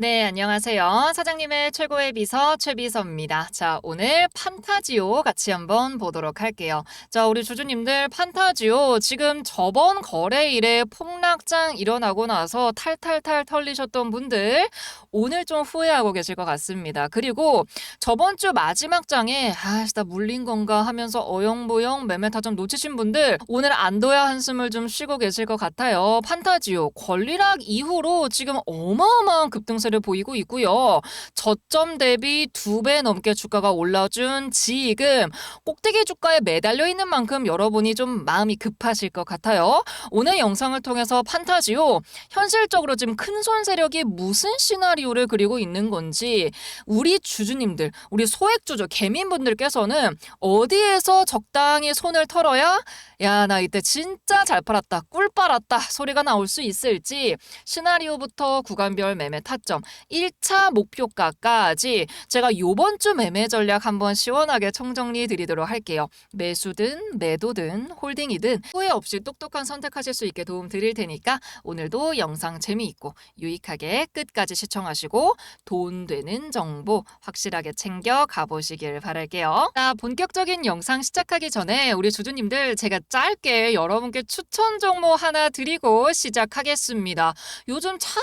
네, 안녕하세요. 사장님의 최고의 비서 최비서입니다. 자, 오늘 판타지오 같이 한번 보도록 할게요. 자, 우리 주주님들 판타지오 지금 저번 거래일에 폭락장 일어나고 나서 탈탈탈 털리셨던 분들 오늘 좀 후회하고 계실 것 같습니다. 그리고 저번 주 마지막 장에 아, 나 물린 건가 하면서 어영부영 매매 타점 놓치신 분들 오늘 안도야 한숨을 좀 쉬고 계실 것 같아요. 판타지오 권리락 이후로 지금 어마어마한 급등세 를 보이고 있고요. 저점 대비 두 배 넘게 주가가 올라준 지금 꼭대기 주가에 매달려 있는 만큼 여러분이 좀 마음이 급하실 것 같아요. 오늘 영상을 통해서 판타지오 현실적으로 지금 큰 손 세력이 무슨 시나리오를 그리고 있는 건지 우리 주주님들, 우리 소액주주, 개민분들께서는 어디에서 적당히 손을 털어야 야, 나 이때 진짜 잘 팔았다, 꿀 빨았다 소리가 나올 수 있을지 시나리오부터 구간별 매매 타점, 1차 목표가까지 제가 요번 주 매매 전략 한번 시원하게 총정리 드리도록 할게요. 매수든 매도든 홀딩이든 후회 없이 똑똑한 선택하실 수 있게 도움 드릴 테니까 오늘도 영상 재미있고 유익하게 끝까지 시청하시고 돈 되는 정보 확실하게 챙겨 가보시길 바랄게요. 자, 본격적인 영상 시작하기 전에 우리 주주님들 제가 짧게 여러분께 추천 종목 하나 드리고 시작하겠습니다. 요즘 참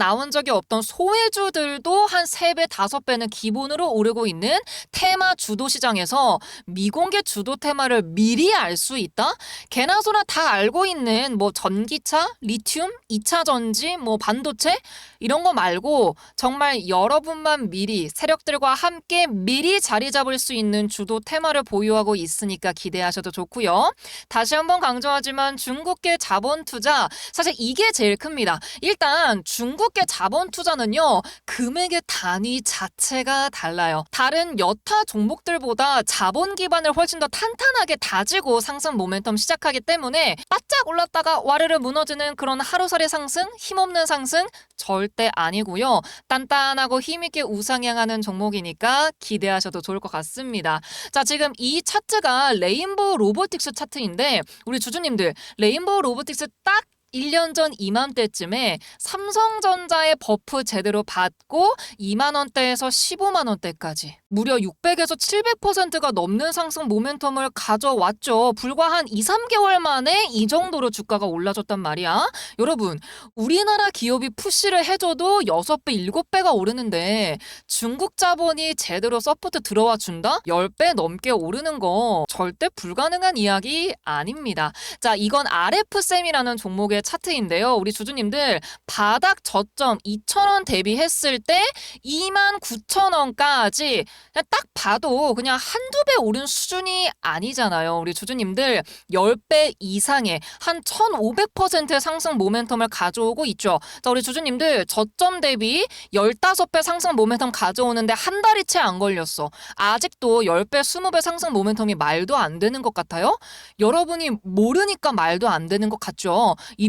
나온 적이 없던 소외주들도 한 3배, 5배는 기본으로 오르고 있는 테마 주도 시장에서 미공개 주도 테마를 미리 알 수 있다? 개나 소나 다 알고 있는 뭐 전기차, 리튬, 2차 전지, 뭐 반도체 이런 거 말고 정말 여러분만 미리 세력들과 함께 미리 자리 잡을 수 있는 주도 테마를 보유하고 있으니까 기대하셔도 좋고요. 다시 한번 강조하지만 중국계 자본 투자 사실 이게 제일 큽니다. 일단 중국 계 자본 투자는요. 금액의 단위 자체가 달라요. 다른 여타 종목들보다 자본 기반을 훨씬 더 탄탄하게 다지고 상승 모멘텀 시작하기 때문에 바짝 올랐다가 와르르 무너지는 그런 하루살이 상승, 힘없는 상승 절대 아니고요. 단단하고 힘있게 우상향하는 종목이니까 기대하셔도 좋을 것 같습니다. 자, 지금 이 차트가 레인보우 로보틱스 차트인데 우리 주주님들 레인보우 로보틱스 딱 1년 전 이맘때쯤에 삼성전자의 버프 제대로 받고 2만 원대에서 15만 원대까지 무려 600에서 700%가 넘는 상승 모멘텀을 가져왔죠. 불과 한 2, 3개월 만에 이 정도로 주가가 올라졌단 말이야. 여러분, 우리나라 기업이 푸시를 해줘도 6배, 7배가 오르는데 중국 자본이 제대로 서포트 들어와 준다? 10배 넘게 오르는 거 절대 불가능한 이야기 아닙니다. 자, 이건 RF쌤이라는 종목의 종목의 차트인데요. 우리 주주님들 바닥 저점 2,000원 대비했을 때 29,000원까지 그냥 딱 봐도 그냥 한두 배 오른 수준이 아니잖아요. 우리 주주님들 10배 이상의 한 1,500%의 상승 모멘텀을 가져오고 있죠. 자, 우리 주주님들 저점 대비 15배 상승 모멘텀 가져오는데 한 달이 채 안 걸렸어. 아직도 10배, 20배 상승 모멘텀이 말도 안 되는 것 같아요? 여러분이 모르니까 말도 안 되는 것 같죠? 이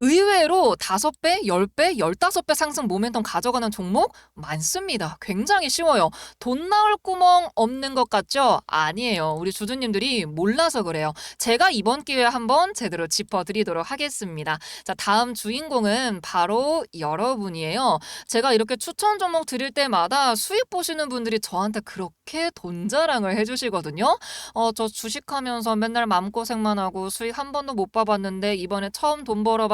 의외로 5배, 10배, 15배 상승 모멘텀 가져가는 종목 많습니다. 굉장히 쉬워요. 돈 나올 구멍 없는 것 같죠? 아니에요. 우리 주주님들이 몰라서 그래요. 제가 이번 기회에 한번 제대로 짚어드리도록 하겠습니다. 자, 다음 주인공은 바로 여러분이에요. 제가 이렇게 추천 종목 드릴 때마다 수익 보시는 분들이 저한테 그렇게 돈 자랑을 해주시거든요. 어, 저 주식하면서 맨날 마음고생만 하고 수익 한 번도 못 봐봤는데 이번에 처음 돈 벌어봤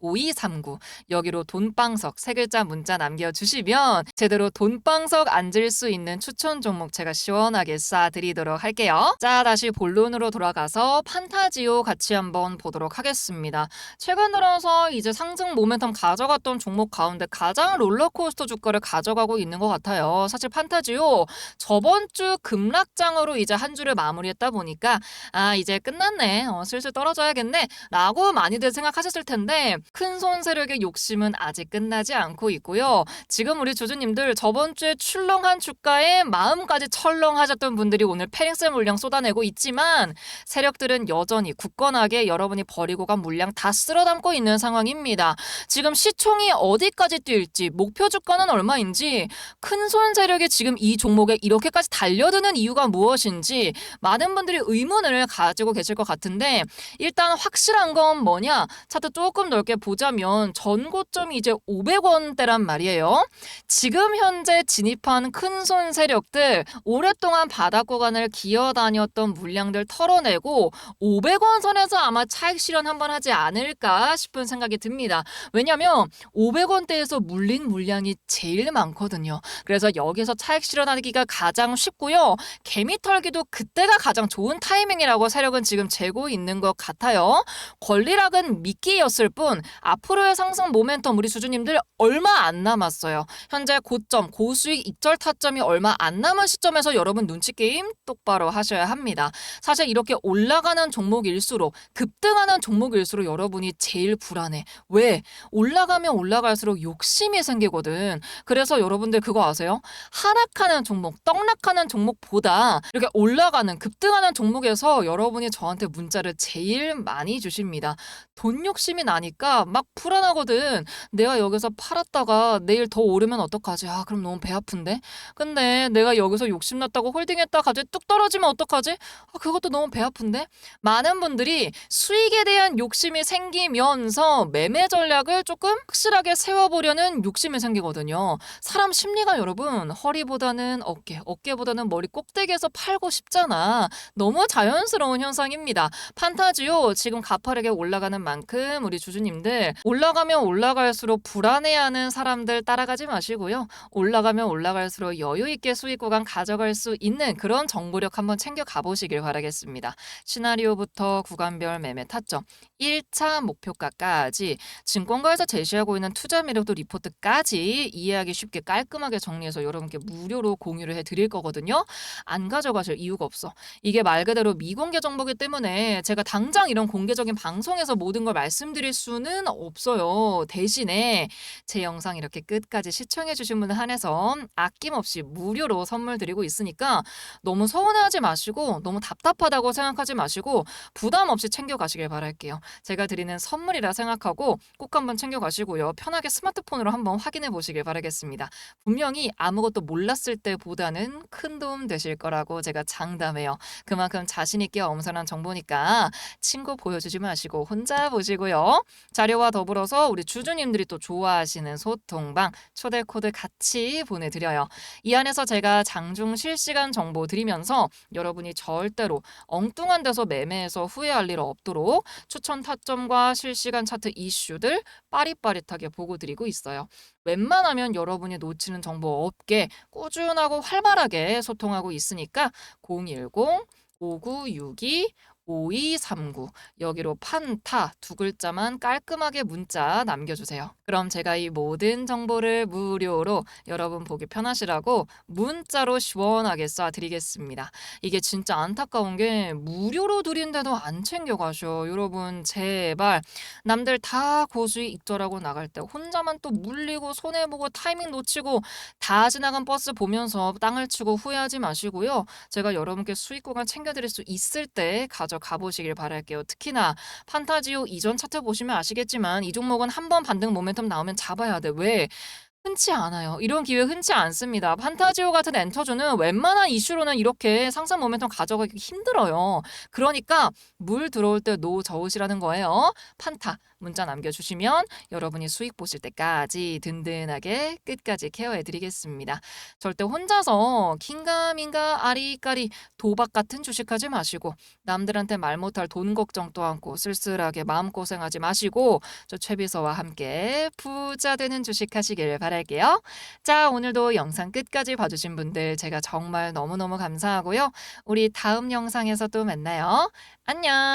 5239 여기로 돈방석 세 글자 문자 남겨주시면 제대로 돈방석 앉을 수 있는 추천 종목 제가 시원하게 쏴드리도록 할게요. 자 다시 본론으로 돌아가서 판타지오 같이 한번 보도록 하겠습니다. 최근 들어서 이제 상승 모멘텀 가져갔던 종목 가운데 가장 롤러코스터 주가를 가져가고 있는 것 같아요. 사실 판타지오 저번 주 급락장으로 이제 한 주를 마무리했다 보니까 아 이제 끝났네 어, 슬슬 떨어져야겠네 라고 많이들 생각하셨을 텐데 큰 손 세력의 욕심은 아직 끝나지 않고 있고요. 지금 우리 주주님들 저번 주에 출렁한 주가에 마음까지 철렁하셨던 분들이 오늘 패링셀 물량 쏟아내고 있지만 세력들은 여전히 굳건하게 여러분이 버리고 간 물량 다 쓸어 담고 있는 상황입니다. 지금 시총이 어디까지 뛸지 목표 주가는 얼마인지 큰 손 세력이 지금 이 종목에 이렇게까지 달려드는 이유가 무엇인지 많은 분들이 의문을 가지고 계실 것 같은데 일단 확실한 건 뭐냐 차트 조금 넓게 보자면 전고점이 이제 500원대란 말이에요. 지금 현재 진입한 큰손 세력들 오랫동안 바닥 구간을 기어다녔던 물량들 털어내고 500원 선에서 아마 차익 실현 한번 하지 않을까 싶은 생각이 듭니다. 왜냐면 500원대에서 물린 물량이 제일 많거든요. 그래서 여기서 차익 실현하기가 가장 쉽고요. 개미 털기도 그때가 가장 좋은 타이밍이라고 세력은 지금 재고 있는 것 같아요. 권리락은 미끼였을 뿐 앞으로의 상승 모멘텀 우리 주주님들 얼마 안 남았어요. 현재 고점, 고수익 익절 타점이 얼마 안 남은 시점에서 여러분 눈치 게임 똑바로 하셔야 합니다. 사실 이렇게 올라가는 종목일수록 급등하는 종목일수록 여러분이 제일 불안해. 왜? 올라가면 올라갈수록 욕심이 생기거든. 그래서 여러분들 그거 아세요? 하락하는 종목, 떡락하는 종목보다 이렇게 올라가는 급등하는 종목에서 여러분이 저한테 문자를 제일 많이 주십니다. 돈 욕심이 나니까 막 불안하거든. 내가 여기서 팔았다가 내일 더 오르면 어떡하지? 아, 그럼 너무 배 아픈데? 근데 내가 여기서 욕심났다고 홀딩했다 갑자기 뚝 떨어지면 어떡하지? 아, 그것도 너무 배 아픈데? 많은 분들이 수익에 대한 욕심이 생기면서 매매 전략을 조금 확실하게 세워보려는 욕심이 생기거든요. 사람 심리가 여러분 허리보다는 어깨, 어깨보다는 머리 꼭대기에서 팔고 싶잖아. 너무 자연스러운 현상입니다. 판타지오 지금 가파르게 올라가는 만큼 우리 주주님 들 올라가면 올라갈수록 불안해하는 사람들 따라가지 마시고요. 올라가면 올라갈수록 여유 있게 수익 구간 가져갈 수 있는 그런 정보력 한번 챙겨 가보시길 바라겠습니다. 시나리오부터 구간별 매매 타점, 1차 목표가까지 증권가에서 제시하고 있는 투자 매력도 리포트까지 이해하기 쉽게 깔끔하게 정리해서 여러분께 무료로 공유를 해드릴 거거든요. 안 가져가실 이유가 없어. 이게 말 그대로 미공개 정보기 때문에 제가 당장 이런 공개적인 방송에서 모든 걸 말씀드릴 수는 없어요. 대신에 제 영상 이렇게 끝까지 시청해 주신 분들 한해서 아낌없이 무료로 선물 드리고 있으니까 너무 서운해하지 마시고 너무 답답하다고 생각하지 마시고 부담 없이 챙겨 가시길 바랄게요. 제가 드리는 선물이라 생각하고 꼭 한번 챙겨 가시고요. 편하게 스마트폰으로 한번 확인해 보시길 바라겠습니다. 분명히 아무것도 몰랐을 때보다는 큰 도움 되실 거라고 제가 장담해요. 그만큼 자신 있게 엄선한 정보니까 친구 보여주지 마시고 혼자 보시고요. 자 료와 더불어서 우리 주주님들이 또 좋아하시는 소통방 초대 코드 같이 보내드려요. 이 안에서 제가 장중 실시간 정보 드리면서 여러분이 절대로 엉뚱한 데서 매매해서 후회할 일 없도록 추천 타점과 실시간 차트 이슈들 빠릿빠릿하게 보고 드리고 있어요. 웬만하면 여러분이 놓치는 정보 없게 꾸준하고 활발하게 소통하고 있으니까 010 5962 5239 여기로 판타 두 글자만 깔끔하게 문자 남겨주세요. 그럼 제가 이 모든 정보를 무료로 여러분 보기 편하시라고 문자로 시원하게 쏴드리겠습니다. 이게 진짜 안타까운 게 무료로 드린데도 안 챙겨가셔. 여러분 제발 남들 다 고수익 익절하고 나갈 때 혼자만 또 물리고 손해보고 타이밍 놓치고 다 지나간 버스 보면서 땅을 치고 후회하지 마시고요. 제가 여러분께 수익 구간 챙겨드릴 수 있을 때 가져 가 보시길 바랄게요. 특히나 판타지오 이전 차트 보시면 아시겠지만 이 종목은 한 번 반등 모멘텀 나오면 잡아야 돼. 왜? 흔치 않아요. 이런 기회 흔치 않습니다. 판타지오 같은 엔터주는 웬만한 이슈로는 이렇게 상승 모멘텀 가져가기 힘들어요. 그러니까 물 들어올 때 노 저으시라는 거예요. 판타 문자 남겨주시면 여러분이 수익 보실 때까지 든든하게 끝까지 케어해 드리겠습니다. 절대 혼자서 긴가민가 아리까리 도박 같은 주식하지 마시고 남들한테 말 못할 돈 걱정도 않고 쓸쓸하게 마음고생하지 마시고 저 최비서와 함께 부자 되는 주식 하시길 바랄게요. 자, 오늘도 영상 끝까지 봐주신 분들 제가 정말 너무너무 감사하고요. 우리 다음 영상에서 또 만나요. 안녕!